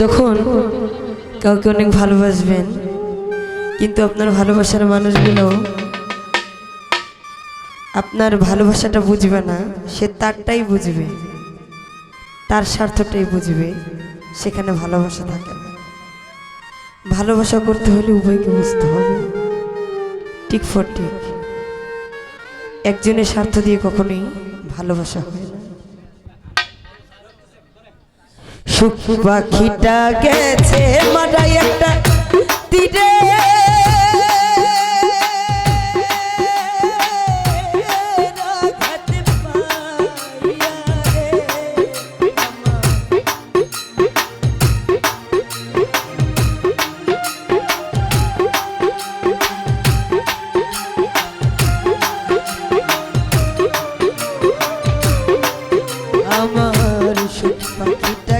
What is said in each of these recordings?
যখন কাউকে অনেক ভালোবাসবেন, কিন্তু আপনার ভালোবাসার মানুষগুলো আপনার ভালোবাসাটা বুঝবে না, সে তারটাই বুঝবে, তার স্বার্থটাই বুঝবে, সেখানে ভালোবাসা থাকে না। ভালোবাসা করতে হলে উভয়কে বুঝতে হবে। ঠিক ফর ঠিক। একজনের স্বার্থ দিয়ে কখনোই ভালোবাসা হয় সুখ পাখিটা গেছে মারাই একটা তীরে। আমার সুখ পাখিটা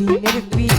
Dime tu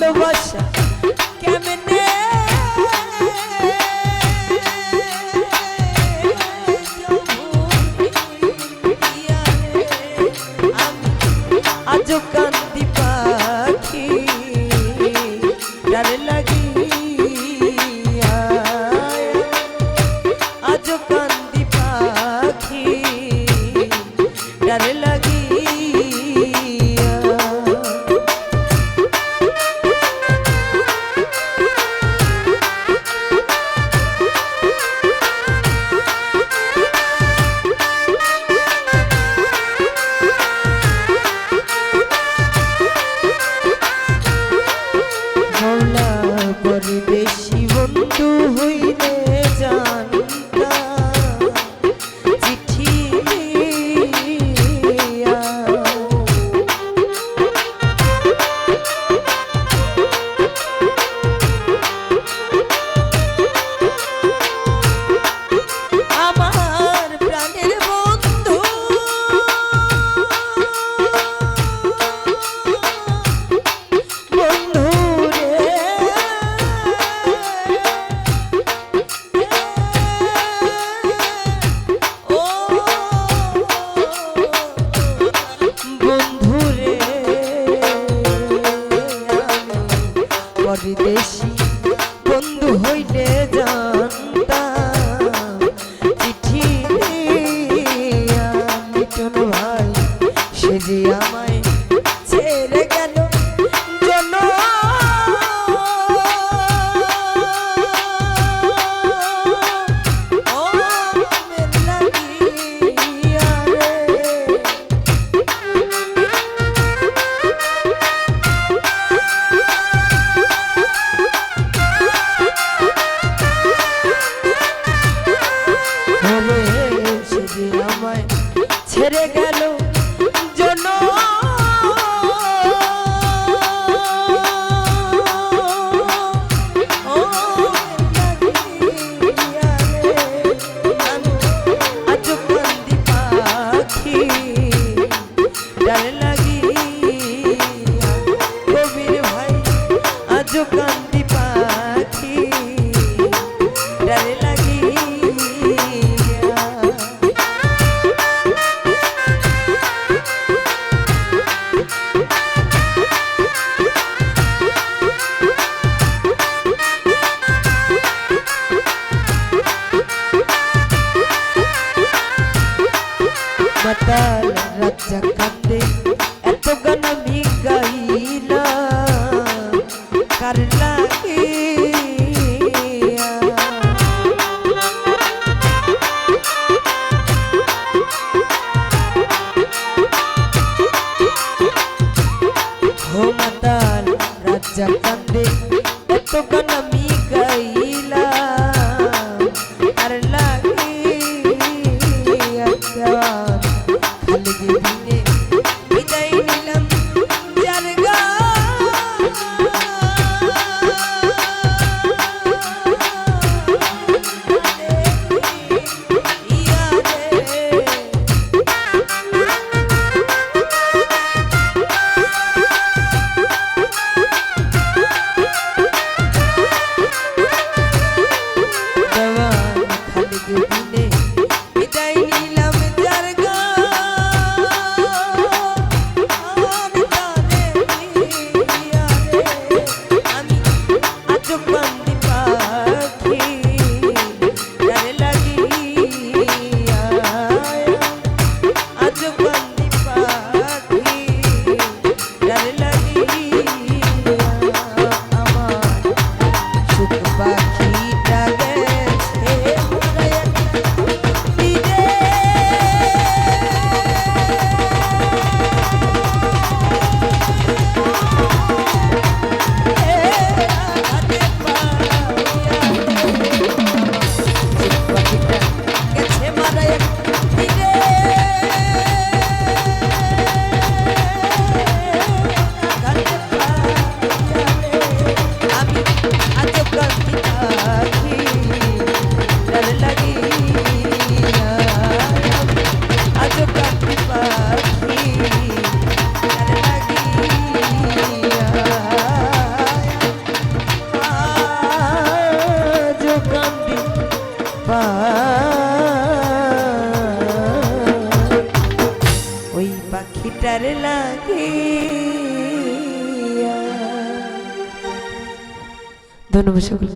ভালোবাসা কেমনে আজ বিদেশি ছেড়ে গেল। Yeah. আজ ধন্যবাদ সকল